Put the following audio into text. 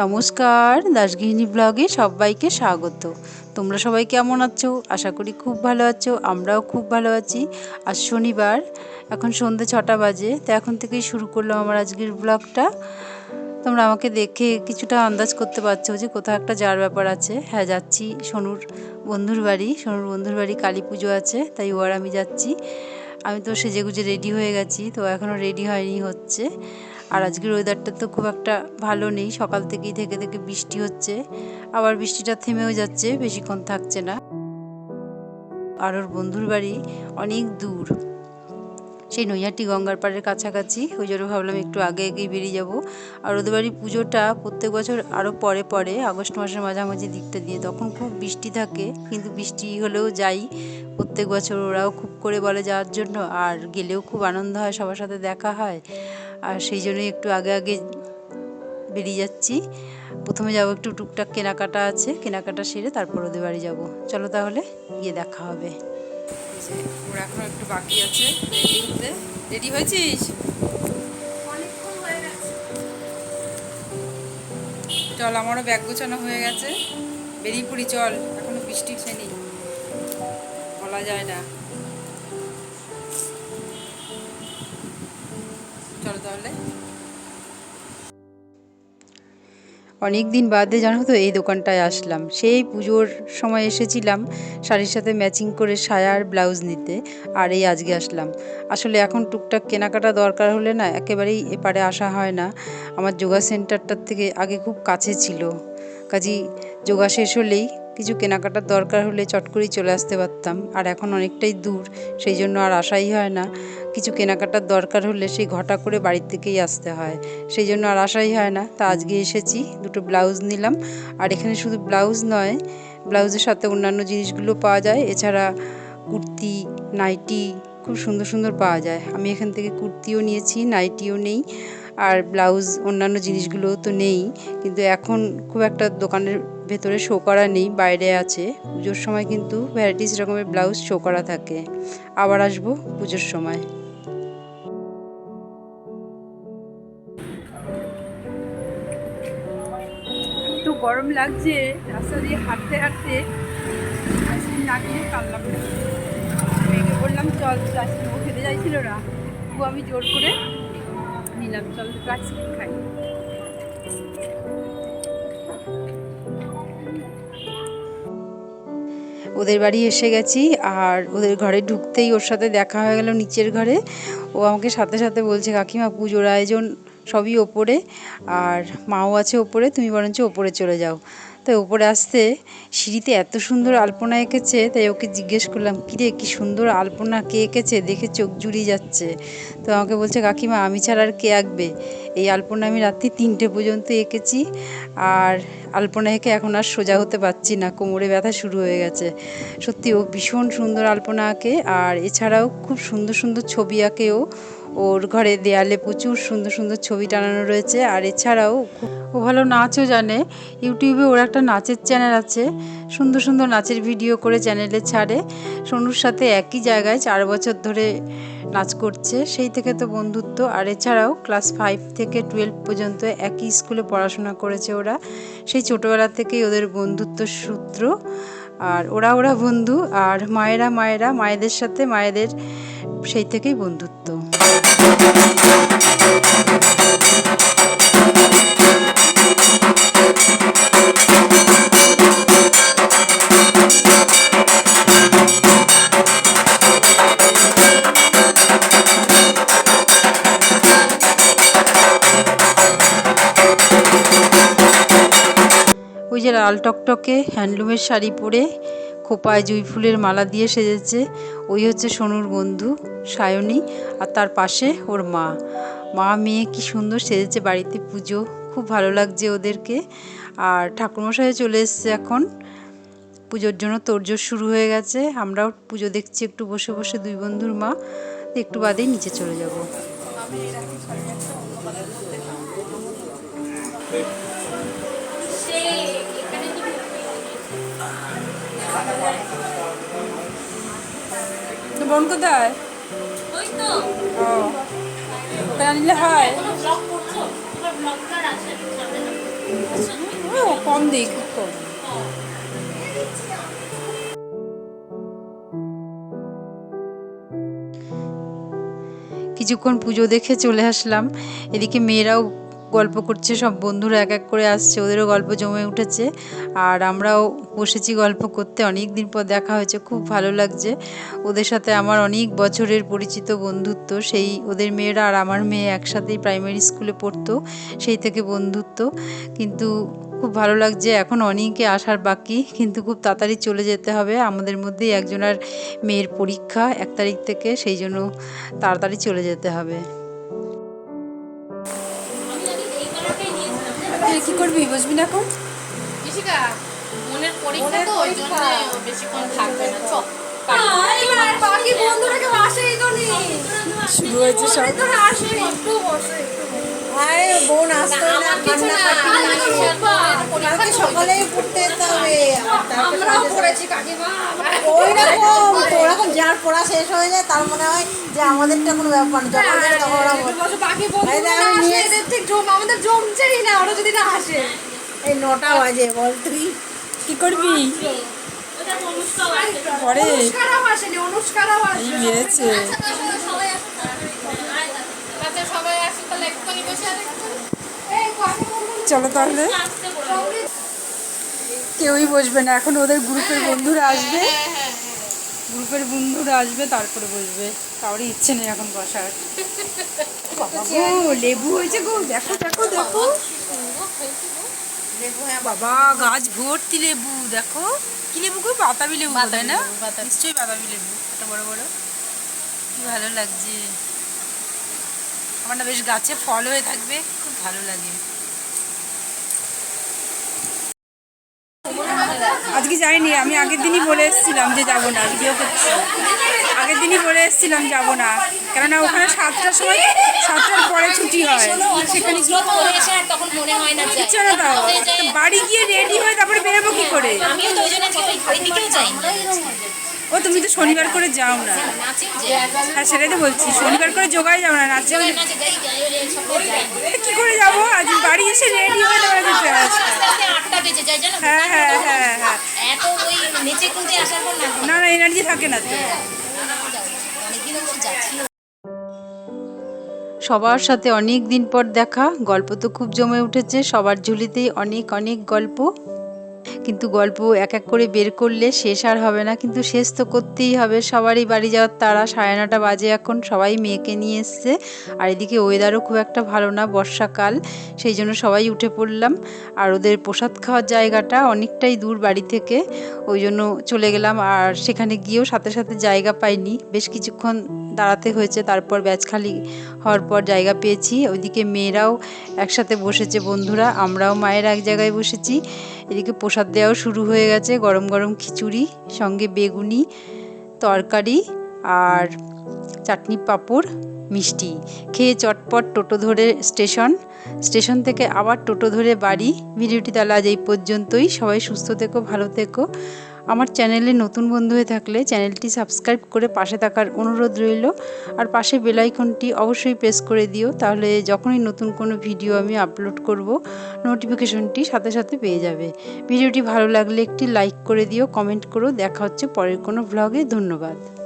নমস্কার দাসগৃহিণী ব্লগে সবাইকে স্বাগত। তোমরা সবাই কেমন আছো? আশা করি খুব ভালো আছো, আমরাও খুব ভালো আছি। আজ শনিবার, এখন সন্ধ্যে ছটা বাজে, তো এখন থেকেই শুরু করলাম আমার আজকের ব্লগটা। তোমরা আমাকে দেখে কিছুটা আন্দাজ করতে পারছ যে কোথাও একটা যাওয়ার ব্যাপার আছে। হ্যাঁ যাচ্ছি সোনুর বন্ধুর বাড়ি, সোনুর বন্ধুর বাড়ি কালী পুজো আছে, তাই ও আর আমি যাচ্ছি। আমি তো সেজেগুজে রেডি হয়ে গেছি, তো এখনও রেডি হয়নি হচ্ছে। আর আজকের ওয়েদারটা তো খুব একটা ভালো নেই। সকাল থেকেই থেকে থেকে বৃষ্টি হচ্ছে। আবার বৃষ্টিটা থেমেও যাচ্ছে, বেশিক্ষণ থাকছে না। আর ওর বন্ধুর বাড়ি অনেক দূর। সেই নৈহাটি গঙ্গার পাড়ের কাছাকাছি। ওই জন্য ভাবলাম একটু আগে আগেই বেরিয়ে যাব। আর ওদের বাড়ির পুজোটা প্রত্যেক বছর আরও পরে পরে আগস্ট মাসের মাঝামাঝি দিকটা দিয়ে। তখন খুব বৃষ্টি থাকে, কিন্তু বৃষ্টি হলেও যাই। প্রত্যেক বছর ওরাও খুব করে বলে যাওয়ার জন্য। আর গেলেও খুব আনন্দ হয়, সবার সাথে দেখা হয়। আর সেই জন্যই একটু আগে আগে বেরিয়ে যাচ্ছি। প্রথমে যাব একটু টুকটাক কেনাকাটা আছে কেনাকাটা সেরে তারপর ওদের বাড়ি যাব। চলো তাহলে গিয়ে দেখা হবে। ওর এখন একটু বাকি আছে রেডি হতে। রেডি হয়েছিস? চল আমারও ব্যাগ গোছানো হয়ে গেছে। বেরিয়ে পড়ি চল। এখনও বৃষ্টি ছেনি বলা যায় না। চল তাহলে। অনেক দিন বাদে জানো তো এই দোকানটায় আসলাম। সেই পুজোর সময় এসেছিলাম শাড়ির সাথে ম্যাচিং করে সায়ার ব্লাউজ নিতে, আর এই আজকে আসলাম। আসলে এখন টুকটাক কেনাকাটা দরকার হলে না একেবারেই এপারে আসা হয় না। আমার যোগা সেন্টারটার থেকে আগে খুব কাছে ছিল। কাজী যোগা শেষ হলেই কিছু কেনাকাটার দরকার হলে চট করেই চলে আসতে পারতাম। আর এখন অনেকটাই দূর, সেই জন্য আর আসাই হয় না। কিছু কেনাকাটার দরকার হলে সেই ঘটা করে বাড়ির থেকেই আসতে হয়। সেই জন্য আর আসাই হয় না। তা আজকে এসেছি, দুটো ব্লাউজ নিলাম। আর এখানে শুধু ব্লাউজ নয়, ব্লাউজের সাথে অন্যান্য জিনিসগুলো পাওয়া যায়। এছাড়া কুর্তি, নাইটি খুব সুন্দর সুন্দর পাওয়া যায়। আমি এখান থেকে কুর্তিও নিয়েছি, নাইটিও নেই। আর ব্লাউজ অন্যান্য জিনিসগুলো তো নেই, কিন্তু এখন খুব একটা দোকানের ভেতরে শো করা নেই, বাইরে আছে। পুজোর সময় কিন্তু ভ্যারাইটিস রকমের ব্লাউজ শো করা থাকে। আবার আসব পুজোর সময়। গরম লাগছে, রাস্তা দিয়ে হাঁটতে হাঁটতে আইসক্রিম না কিনে কামলাম না মেয়েকে বললাম চল আইসক্রিম খেতে চাইছিল না। ও আমি জোর করে ওদের বাড়ি এসে গেছি, আর ওদের ঘরে ঢুকতেই ওর সাথে দেখা হয়ে গেল নিচের ঘরে। ও আমাকে সাথে সাথে বলছে, কাকিমা, পুজোর আয়োজন সবই ওপরে, আর মাও আছে ওপরে, তুমি বরঞ্চ ওপরে চলে যাও। তাই ওপরে আসতে সিঁড়িতে এত সুন্দর আলপনা এঁকেছে, তাই ওকে জিজ্ঞেস করলাম, কিরে, কি সুন্দর আলপনা কে এঁকেছে? দেখে চোখ জুড়িয়ে যাচ্ছে। তো আমাকে বলছে, কাকিমা, আমি ছাড়া আর কে আঁকবে? এই আলপনা আমি রাত্রি তিনটে পর্যন্ত এঁকেছি, আর আলপনা এঁকে এখন আর সোজা হতে পারছি না, কোমরে ব্যথা শুরু হয়ে গেছে। সত্যি ও ভীষণ সুন্দর আলপনা আঁকে, আর এছাড়াও খুব সুন্দর সুন্দর ছবি আঁকেও ওর ঘরে দেয়ালে প্রচুর সুন্দর সুন্দর ছবি টানানো রয়েছে, আর এছাড়াও ও ভালো নাচও জানে। ইউটিউবে ওর একটা নাচের চ্যানেল আছে, সুন্দর সুন্দর নাচের ভিডিও করে চ্যানেলে ছাড়ে। সোনুর সাথে একই জায়গায় চার বছর ধরে নাচ করছে, সেই থেকে তো বন্ধুত্ব। আর এছাড়াও ক্লাস ফাইভ থেকে টুয়েলভ পর্যন্ত একই স্কুলে পড়াশোনা করেছে ওরা। সেই ছোটোবেলা থেকেই ওদের বন্ধুত্ব সূত্র। আর ওরা ওরা বন্ধু, আর মায়েরা মায়েরা, মায়েদের সাথে মায়েদের সেই থেকেই বন্ধুত্ব। ওই যে লাল টকটকে হ্যান্ডলুমের শাড়ি পরে খোপায় জুঁই ফুলের মালা দিয়ে সেজেছে, ওই হচ্ছে সোনুর বন্ধু সায়নী। আর তার পাশে ওর মা। মা, মেয়ে কি সুন্দর সেজেছে বাড়িতে পুজো। খুব ভালো লাগছে ওদেরকে। আর ঠাকুরমশাই চলে এসছে এখন। পুজোর জন্য তোড়জোড় শুরু হয়ে গেছে। আমরাও পুজো দেখছি একটু বসে বসে দুই বন্ধুর মা। একটু বাদেই নিচে চলে যাব। বোন কোথায়? নিলে হয়। কম দিই খুব কম। কিছুক্ষণ পুজো দেখে চলে আসলাম। এদিকে মেয়েরাও গল্প করছে, সব বন্ধুরা এক এক করে আসছে, ওদেরও গল্প জমে উঠেছে। আর আমরাও বসেছি গল্প করতে অনেক দিন পর দেখা হয়েছে, খুব ভালো লাগছে। ওদের সাথে আমার অনেক বছরের পরিচিত বন্ধুত্ব, সেই ওদের মেয়েরা আর আমার মেয়ে একসাথেই প্রাইমারি স্কুলে পড়তো, সেই থেকে বন্ধুত্ব। কিন্তু খুব ভালো লাগছে, এখন অনেকে আসার বাকি, কিন্তু খুব তাড়াতাড়ি চলে যেতে হবে। আমাদের মধ্যেই একজনের মেয়ের পরীক্ষা এক তারিখ থেকে, সেই জন্য তাড়াতাড়ি চলে যেতে হবে। কি করবি? বুঝবি না ঋষিকা মনের পরীক্ষা তো ওই জন্য বেশিক্ষণ থাকবে না চ শুরু হয়েছে সব। আরে বোন আসতো না কালকে সকালে পড়তে যেতে হবে। আমরাও পড়েছি কাকিমা। ওই রকম ওরকম যার পড়া শেষ হয়ে যায় তার মনে হয় যে আমাদেরটা কোনো ব্যাপার না যখন যাবে তখন ওরা আমাদের জমছেই না ওরা যদি না আসে। এই নটা বাজে বল তুই। কি করবি? পরে। অনুষ্কারাও আসেনি অনুষ্কারাও আসে চলো তাহলে। কেউই বসবে না। এখন ওদের গ্রুপের বন্ধুরা আসবে। গ্রুপের বন্ধুরা আসবে তারপরে বসবে। কারোরই ইচ্ছে নেই এখন বসার। লেবু হয়েছে গো। দেখো দেখো দেখো। বাবা গাছ ভর্তি লেবু। দেখো কি লেবু গো? বাতাবি লেবু তাই না। নিশ্চয়ই বাতাবি লেবু। এত বড় বড়। কি ভালো লাগছে। আমার না বেশ গাছে ফল হয়ে থাকবে খুব ভালো লাগে। আজকে যাইনি আমি আগের দিনই বলে এসেছিলাম যে যাব না ভিডিও করছি। আগের দিনই বলে এসেছিলাম যাব না কেননা ওখানে সাতটার সময় সাতটার পরে ছুটি হয়। মনে হয় ইচ্ছে না তাও। বাড়ি গিয়ে রেডি হয়ে তারপরে বেরোবো কি করে? আমিও তো ওই জন্য ও, তুমি তো শনিবার করে যাও না। হ্যাঁ সেটাই তো বলছি, শনিবার করে জোগাড় যাও না নাচে কি করে যাব? আজ বাড়ি এসে রেডি হয়ে তারপরে হ্যাঁ হ্যাঁ হ্যাঁ হ্যাঁ। না না এনার্জি থাকে না তো। সবার সাথে অনেক দিন পর দেখা, গল্প তো খুব জমে উঠেছে, সবার ঝুলিতেই অনেক অনেক গল্প। কিন্তু গল্প এক এক করে বের করলে শেষ আর হবে না। কিন্তু শেষ তো করতেই হবে। সবারই বাড়ি যাওয়ার তারা সাড়ে নটা বাজে এখন। সবাই মেয়েকে নিয়ে এসছে। আর এদিকে ওয়েদারও খুব একটা ভালো না, বর্ষাকাল। সেই জন্য সবাই উঠে পড়লাম। আর ওদের প্রসাদ খাওয়ার জায়গাটা অনেকটাই দূর বাড়ি থেকে। ওই জন্য চলে গেলাম। আর সেখানে গিয়েও সাথে সাথে জায়গা পাইনি। বেশ কিছুক্ষণ দাঁড়াতে হয়েছে। তারপর ব্যাচ খালি হওয়ার পর জায়গা পেয়েছি। ওইদিকে মেয়েরাও একসাথে বসেছে বন্ধুরা। আমরাও মায়ের এক জায়গায় বসেছি। এদিকে প্রসাদ দেওয়াও শুরু হয়ে গেছে। গরম গরম খিচুড়ি, সঙ্গে বেগুনি, তরকারি আর চাটনি পাঁপড়, মিষ্টি। খেয়ে চটপট টোটো ধরে স্টেশন। স্টেশন থেকে আবার টোটো ধরে বাড়ি। ভিডিওটি তাহলে আজ এই পর্যন্তই। সবাই সুস্থ থেকো, ভালো থেকো। আমার চ্যানেলে নতুন বন্ধু হয়ে থাকলে চ্যানেলটি সাবস্ক্রাইব করে পাশে থাকার অনুরোধ রইল। আর পাশে বেলাইকনটি অবশ্যই প্রেস করে দিও, তাহলে যখনই নতুন কোনো ভিডিও আমি আপলোড করব, নোটিফিকেশনটি সাথে সাথে পেয়ে যাবে। ভিডিওটি ভালো লাগলে একটি লাইক করে দিও, কমেন্ট করো, দেখা হচ্ছে পরের কোনো ভ্লগে ধন্যবাদ।